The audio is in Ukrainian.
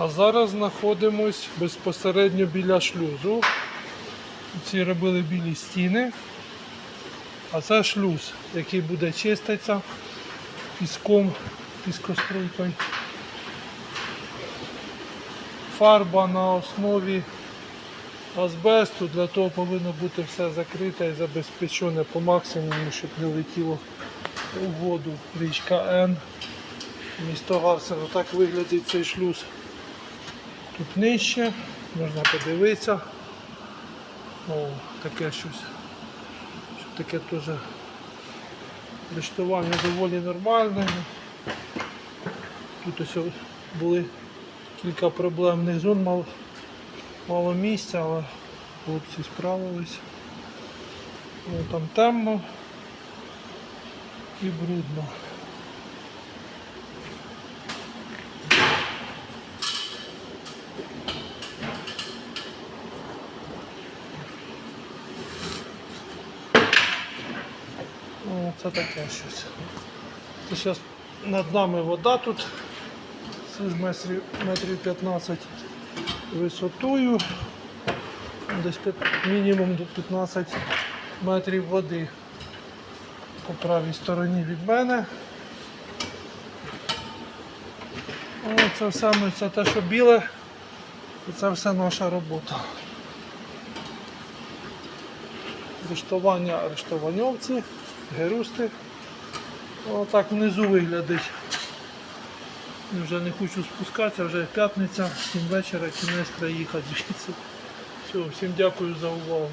А зараз знаходимось безпосередньо біля шлюзу. Ці робили білі стіни. А це шлюз, який буде чиститися піском, піскоструйкою. Фарба на основі азбесту, для того повинно бути все закрите і забезпечене по максимуму, щоб не летіло у воду. Річка Н. Місто Гарсен. Отак виглядить цей шлюз. Тут нижче, можна подивитися. О, таке щось. Що таке теж рештування доволі нормальне. Тут ось були кілька проблемних зон, мало, мало місця, але хлопці справились. О, там темно і брудно. О, це таке щось. Це зараз над нами вода тут. Метрів, метрів 15 висотою. Десь п'ят- мінімум до 15 метрів води по правій стороні від мене. О, це все ми, це те, що біле, і це все наша робота. Рештування рештованьовці, герусти. Отак внизу виглядить. Вже не хочу спускатися, вже п'ятниця, 7 вечора, кінець треба їхати звідси. Все, всім дякую за увагу.